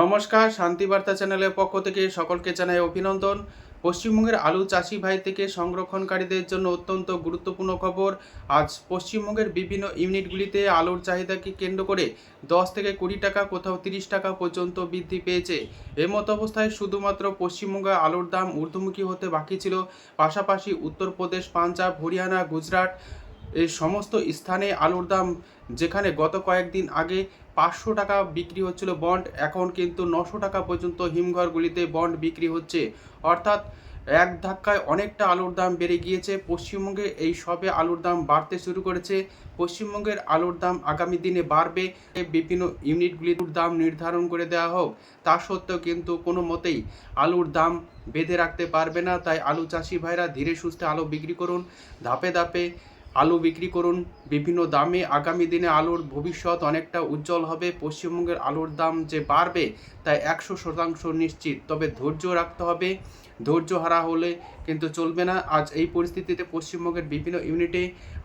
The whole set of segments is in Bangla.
নমস্কার, শান্তিবার্তা চ্যানেলের পক্ষ থেকে সকলকে জানাই অভিনন্দন। পশ্চিমবঙ্গের আলু চাষি ভাই থেকে সংরক্ষণকারীদের জন্য অত্যন্ত গুরুত্বপূর্ণ খবর। আজ পশ্চিমবঙ্গের বিভিন্ন ইউনিটগুলিতে আলুর চাহিদাকে কেন্দ্র করে দশ থেকে কুড়ি টাকা, কোথাও তিরিশ টাকা পর্যন্ত বৃদ্ধি পেয়েছে। এমত অবস্থায় শুধুমাত্র পশ্চিমবঙ্গে আলুর দাম ঊর্ধ্বমুখী হতে বাকি ছিল। পাশাপাশি উত্তরপ্রদেশ, পাঞ্জাব, হরিয়ানা, গুজরাট এই সমস্ত স্থানে আলুর দাম যেখানে গত কয়েকদিন আগে পাঁচশো টাকা বিক্রি হচ্ছিল বন্ড। এখন কিন্তু নশো টাকা পর্যন্ত হিমঘরগুলিতে বন্ড বিক্রি হচ্ছে। অর্থাৎ এক ধাক্কায় অনেকটা আলুর দাম বেড়ে গিয়েছে। পশ্চিমবঙ্গে এই সবে আলুর দাম বাড়তে শুরু করেছে। পশ্চিমবঙ্গের আলুর দাম আগামী দিনে বাড়বে। বিভিন্ন ইউনিটগুলির দাম নির্ধারণ করে দেওয়া হোক, তা সত্ত্বেও কিন্তু কোনো মতেই আলুর দাম বেঁধে রাখতে পারবে না। তাই আলু চাষি ভাইরা ধীরে সুস্থে আলু বিক্রি করুন। ধাপে ধাপে আলু বিক্রি করুন। বিভিন্ন দামে আগামী দিনে আলুর ভবিষ্যৎ অনেকটা উজ্জ্বল হবে। পশ্চিমবঙ্গের আলুর দাম যে বাড়বে তাই একশো শতাংশ নিশ্চিত। তবে ধৈর্য রাখতে হবে। ধৈর্য হারা হলে কিন্তু চলবে না। আজ এই পরিস্থিতিতে পশ্চিমবঙ্গের বিভিন্ন ইউনিটে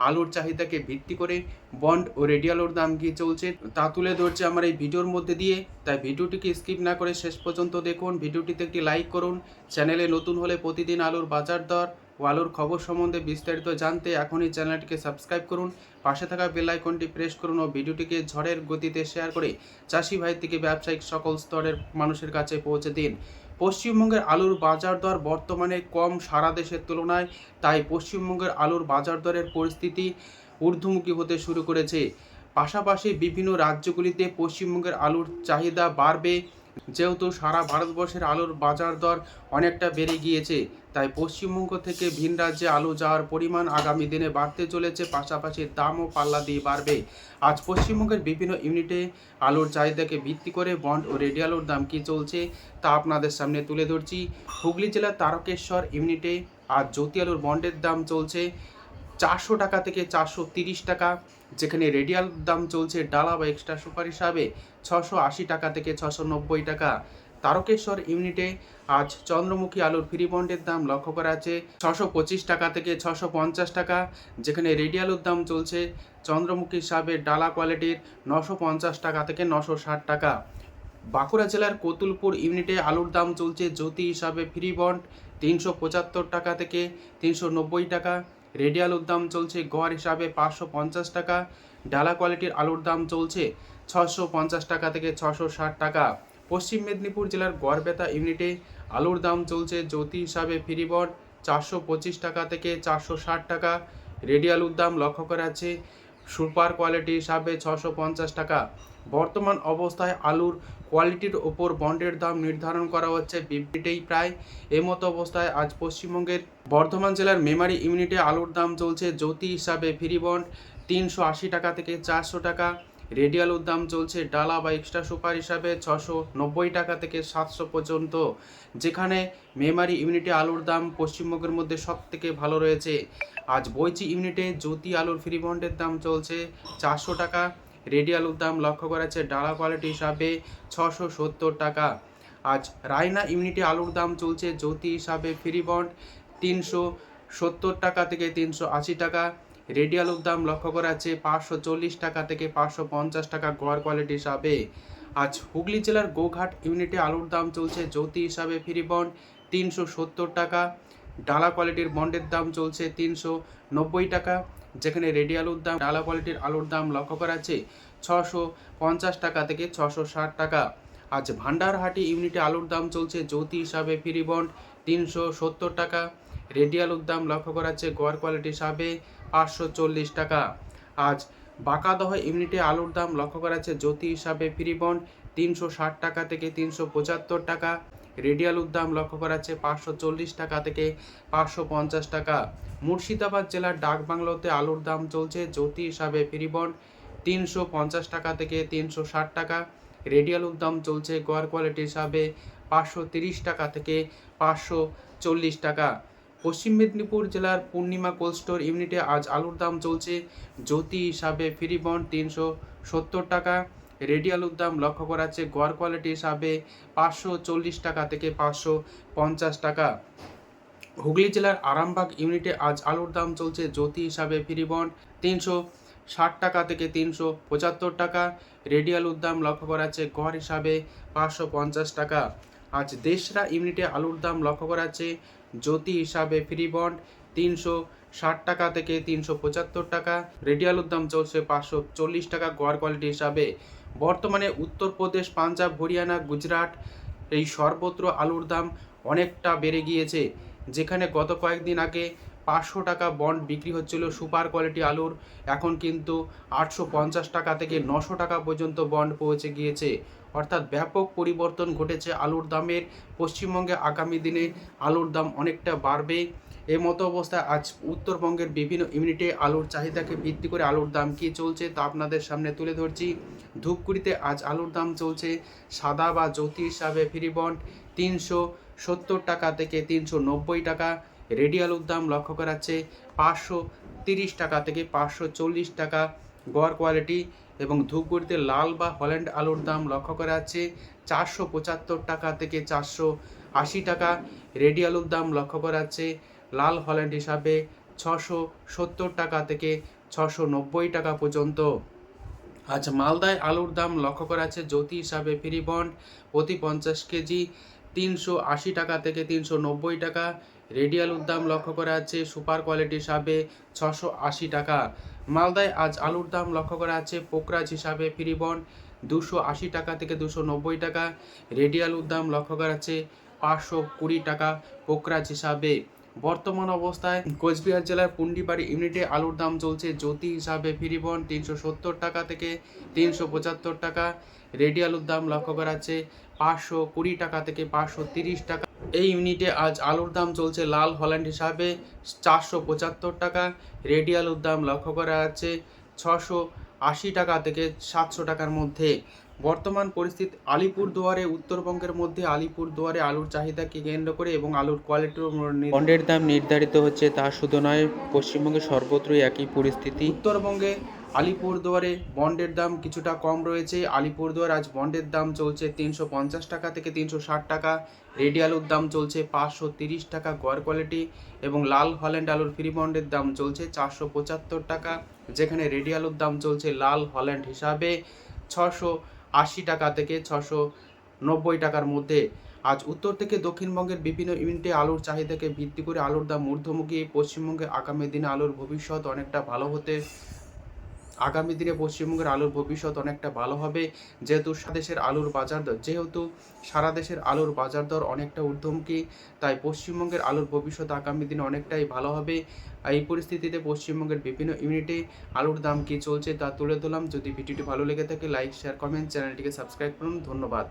আলুর চাহিদাকে ভিত্তি করে বন্ড ও রেডিয়ালোর দাম কি চলছে। তা তুলে ধরছে আমার এই ভিডিওর মধ্যে দিয়ে। তাই ভিডিওটিকে স্কিপ না করে শেষ পর্যন্ত দেখুন। ভিডিওটিতে একটি লাইক করুন। চ্যানেলে নতুন হলে প্রতিদিন আলুর বাজার দর আলুর খবর সম্বন্ধে বিস্তারিত জানতে এখনই চ্যানেলটিকে সাবস্ক্রাইব করুন, পাশে থাকা বেল আইকনটি প্রেস করুন ও ভিডিওটিকে ঝড়ের গতিতে শেয়ার করে চাষি ভাই থেকে ব্যবসায়িক সকল স্তরের মানুষের কাছে পৌঁছে দিন। পশ্চিমবঙ্গের আলুর বাজার দর বর্তমানে কম সারা দেশের তুলনায়, তাই পশ্চিমবঙ্গের আলুর বাজার দরের পরিস্থিতি ঊর্ধ্বমুখী হতে শুরু করেছে। পাশাপাশি বিভিন্ন রাজ্যগুলিতে পশ্চিমবঙ্গের আলুর চাহিদা বাড়বে যেহেতু সারা ভারতবর্ষের আলুর বাজার দর অনেকটা বেড়ে গিয়েছে, তাই পশ্চিমবঙ্গ থেকে ভিন রাজ্যে আলু যাওয়ার পরিমাণ আগামী দিনে বাড়তে চলেছে, পাশাপাশি দামও পাল্লা দিয়ে বাড়বে। আজ পশ্চিমবঙ্গের বিভিন্ন ইউনিটে আলুর চাহিদাকে ভিত্তি করে বন্ড ও রেডি আলুর দাম কী চলছে, তা আপনাদের সামনে তুলে ধরছি। হুগলি জেলার তারকেশ্বর ইউনিটে আজ জ্যোতি আলুর বন্ডের দাম চলছে চারশো টাকা থেকে চারশো তিরিশ টাকা, যেখানে রেডিয়াল দাম চলছে ডালা বা এক্সট্রা সুপার হিসাবে ছশো আশি টাকা থেকে ছশো নব্বই টাকা। তারকেশ্বর ইউনিটে আজ চন্দ্রমুখী আলুর ফ্রি বন্ডের দাম লক্ষ্য করা আছে ছশো পঁচিশ টাকা থেকে ছশো পঞ্চাশ টাকা, যেখানে রেডিয়ালুর দাম চলছে চন্দ্রমুখী হিসাবে ডালা কোয়ালিটির নশো পঞ্চাশ টাকা থেকে নশো ষাট টাকা। বাঁকুড়া জেলার কতুলপুর ইউনিটে আলুর দাম চলছে জ্যোতি হিসাবে ফ্রি বন্ড তিনশো পঁচাত্তর টাকা থেকে তিনশো নব্বই টাকা। রেডি আলুর দাম চলছে গড় হিসাবে পাঁচশো পঞ্চাশ টাকা, ডালা কোয়ালিটির আলুর দাম চলছে ছশো পঞ্চাশ টাকা থেকে ছশো ষাট টাকা। পশ্চিম মেদিনীপুর জেলার গড়বেতা ইউনিটে আলুর দাম চলছে জ্যোতি হিসাবে ফ্রি বন্ড চারশো পঁচিশ টাকা থেকে চারশো ষাট টাকা। রেডি আলুর দাম লক্ষ্য করা আছে সুপার কোয়ালিটি হিসাবে ছশো পঞ্চাশ টাকা। বর্তমান অবস্থায় আলুর কোয়ালিটির ওপর বন্ডের দাম নির্ধারণ করা হচ্ছে বিবৃতেই প্রায় এমতো অবস্থায় আজ পশ্চিমবঙ্গের বর্ধমান জেলার মেমারি ইউনিটে আলুর দাম চলছে জ্যোতি হিসাবে ফ্রি বন্ড তিনশো আশি টাকা থেকে চারশো টাকা। রেডি আলুর দাম চলছে ডালা বা এক্সট্রা সুপার হিসাবে ছশো নব্বই টাকা থেকে সাতশো পর্যন্ত। যেখানে মেমারি ইউনিটে আলুর দাম পশ্চিমবঙ্গের মধ্যে সব থেকে ভালো রয়েছে। আজ বইচি ইউনিটে জ্যোতি আলুর ফ্রি বন্ডের দাম চলছে চারশো টাকা। রেডি আলুর দাম লক্ষ্য করা যাচ্ছে ডালা কোয়ালিটি হিসাবে ছশো সত্তর টাকা। আজ রায়না ইউনিটে আলুর দাম চলছে জ্যোতি হিসাবে ফ্রি বন্ড তিনশো সত্তর টাকা থেকে তিনশো আশি টাকা। রেডি আলুর দাম লক্ষ্য করা যাচ্ছে পাঁচশো চল্লিশ টাকা থেকে পাঁচশো পঞ্চাশ টাকা গড় কোয়ালিটি হিসাবে। আজ হুগলি জেলার গোঘাট ইউনিটে আলুর দাম চলছে জ্যোতি হিসাবে ফ্রি বন্ড তিনশো সত্তর টাকা। ডালা কোয়ালিটির বন্ডের দাম চলছে তিনশো নব্বই টাকা। যেখানে রেডি আলুর দাম, ডালা কোয়ালিটির আলুর দাম লক্ষ্য করা আছে ছশো পঞ্চাশ টাকা থেকে ছশো ষাট টাকা। আজ ভান্ডারহাটি ইউনিটে আলুর দাম চলছে জ্যোতি হিসাবে ফ্রি বন্ড তিনশো সত্তর টাকা। রেডি আলুর দাম লক্ষ্য করা আছে গড় কোয়ালিটি হিসাবে পাঁচশো চল্লিশ টাকা। আজ বাঁকাদহ ইউনিটে আলুর দাম লক্ষ্য করা আছে জ্যোতি হিসাবে ফ্রি বন্ড তিনশো ষাট টাকা থেকে তিনশো পঁচাত্তর টাকা। রেডি আলুর দাম লক্ষ্য করা যাচ্ছে পাঁচশো চল্লিশ টাকা থেকে পাঁচশো পঞ্চাশ টাকা। মুর্শিদাবাদ জেলার ডাকবাংলোতে আলুর দাম চলছে, জ্যোতি হিসাবে ফ্রি বন্ড তিনশো পঞ্চাশ টাকা থেকে তিনশো ষাট টাকা। রেডি আলুর দাম চলছে গড় কোয়ালিটি হিসাবে পাঁচশো তিরিশ টাকা থেকে পাঁচশো চল্লিশ টাকা। পশ্চিম মেদিনীপুর জেলার পূর্ণিমা কোল্ড স্টোর ইউনিটে আজ আলুর দাম চলছে, জ্যোতি হিসাবে ফ্রি বন্ড তিনশো সত্তর টাকা। রেডি আলুর দাম লক্ষ্য করা যাচ্ছে গড় কোয়ালিটি হিসাবে পাঁচশো চল্লিশ টাকা থেকে পাঁচশো পঞ্চাশ টাকা। হুগলি জেলার আরামবাগ ইউনিটে আজ আলুর দাম চলছে জ্যোতি হিসাবে ফ্রি বন্ড তিনশো ষাট টাকা থেকে তিনশো পঁচাত্তর টাকা। রেডি আলুর দাম লক্ষ্য করা যাচ্ছে গড় হিসাবে পাঁচশো পঞ্চাশ টাকা। আজ দেশরা ইউনিটে আলুর দাম লক্ষ্য করা যাচ্ছে জ্যোতি হিসাবে ফ্রি বন্ড তিনশো ষাট টাকা থেকে তিনশো পঁচাত্তর টাকা। রেডি আলুর দাম চলছে পাঁচশো চল্লিশ টাকা গড় কোয়ালিটি হিসাবে। বর্তমানে উত্তরপ্রদেশ পাঞ্জাব, হরিয়ানা, গুজরাট এই সর্বত্র আলুর দাম অনেকটা বেড়ে গিয়েছে। যেখানে গত কয়েকদিন আগে পাঁচশো টাকা বন্ড বিক্রি হচ্ছিল সুপার কোয়ালিটি আলুর। এখন কিন্তু আটশো পঞ্চাশ টাকা থেকে নশো টাকা পর্যন্ত বন্ড পৌঁছে গিয়েছে। অর্থাৎ ব্যাপক পরিবর্তন ঘটেছে আলুর দামের। পশ্চিমবঙ্গে আগামী দিনে আলুর দাম অনেকটা বাড়বে। এই মতো অবস্থায় আজ উত্তরবঙ্গের বিভিন্ন ইউনিটে আলুর চাহিদাকে ভিত্তি করে আলুর দাম কী চলছে তা আপনাদের সামনে তুলে ধরছি। ধূপগুড়িতে আজ আলুর দাম চলছে সাদা বা জ্যোতি হিসাবে ফ্রি বন্ড তিনশো সত্তর টাকা থেকে তিনশো নব্বই টাকা। রেডি আলুর দাম লক্ষ্য করা যাচ্ছে পাঁচশো তিরিশ টাকা থেকে পাঁচশো চল্লিশ টাকা গড় কোয়ালিটি এবং ধূপগুড়িতে লাল বা হল্যান্ড আলুর দাম লক্ষ্য করা যাচ্ছে চারশো পঁচাত্তর টাকা থেকে চারশো আশি টাকা। রেডি আলুর দাম লক্ষ্য করা যাচ্ছে লাল হল্যান্ড হিসাবে ছশো সত্তর টাকা থেকে ছশো নব্বই টাকা পর্যন্ত। আজ মালদায় আলুর দাম লক্ষ্য করা আছে জ্যোতি হিসাবে ফ্রি বন্ড প্রতি পঞ্চাশ কেজি তিনশো আশি টাকা থেকে তিনশো নব্বই টাকা। রেডি আলুর দাম লক্ষ্য করা আছে সুপার কোয়ালিটি হিসাবে ছশো আশি টাকা। মালদায় আজ আলুর দাম লক্ষ্য করা আছে পোকরাজ হিসাবে ফ্রি বন্ড দুশো আশি টাকা থেকে দুশো নব্বই টাকা। রেডি আলুর দাম লক্ষ্য করা আছে পাঁচশো কুড়ি টাকা পোকরাজ হিসাবে। বর্তমান অবস্থায় কোচবিহার জেলার পুন্ডিবাড়ি ইউনিটে আলুর দাম চলছে জ্যোতি হিসাবে ফিরিবন তিনশো সত্তর টাকা থেকে তিনশো পঁচাত্তর টাকা। রেডি আলুর দাম লক্ষ্য করা যাচ্ছে পাঁচশো কুড়ি টাকা থেকে পাঁচশো তিরিশ টাকা। এই ইউনিটে আজ আলুর দাম চলছে লাল হল্যান্ড হিসাবে চারশো পঁচাত্তর টাকা। রেডি আলুর দাম লক্ষ্য করা যাচ্ছে ছশো আশি টাকা থেকে সাতশো টাকার মধ্যে। বর্তমান পরিস্থিতি আলিপুর দুয়ারে উত্তরবঙ্গের মধ্যে আলিপুর দুয়ারে আলুর চাহিদাকে কেন্দ্র করে এবং আলুর কোয়ালিটির বন্ডের দাম নির্ধারিত হচ্ছে তা শুধু নয় পশ্চিমবঙ্গে সর্বত্রই একই পরিস্থিতি। উত্তরবঙ্গে আলিপুর দুয়ারে বন্ডের দাম কিছুটা কম রয়েছে। আলিপুর দুয়ার আজ বন্ডের দাম চলছে তিনশো পঞ্চাশ টাকা থেকে তিনশো ষাট টাকা। রেডি আলুর দাম চলছে পাঁচশো তিরিশ টাকা গড় কোয়ালিটি এবং লাল হল্যান্ড আলুর ফ্রি বন্ডের দাম চলছে চারশো পঁচাত্তর টাকা। যেখানে রেডি আলুর দাম চলছে লাল হল্যান্ড হিসাবে। ছশো আশি টাকা থেকে ছশো নব্বই টাকার মধ্যে। আজ উত্তর থেকে দক্ষিণবঙ্গের বিভিন্ন ইউনিটে আলুর চাহিদাকে ভিত্তি করে আলুর দাম ঊর্ধ্বমুখী, পশ্চিমবঙ্গে আগামী দিনে আলুর ভবিষ্যৎ অনেকটা ভালো হতে আগামী দিনে পশ্চিমবঙ্গের আলুর ভবিষ্যৎ অনেকটা ভালো হবে। যেহেতু দেশের আলুর বাজার দর যেহেতু সারা দেশের আলুর বাজার দর অনেকটা ঊর্ধ্বমুখী, তাই পশ্চিমবঙ্গের আলুর ভবিষ্যৎ আগামী দিনে অনেকটাই ভালো হবে। এই পরিস্থিতিতে পশ্চিমবঙ্গের বিভিন্ন ইউনিটে আলুর দাম কী চলছে তা তুলে তোলাম যদি ভিডিওটি ভালো লেগে থাকে, লাইক, শেয়ার, কমেন্ট, চ্যানেলটিকে সাবস্ক্রাইব করুন। ধন্যবাদ।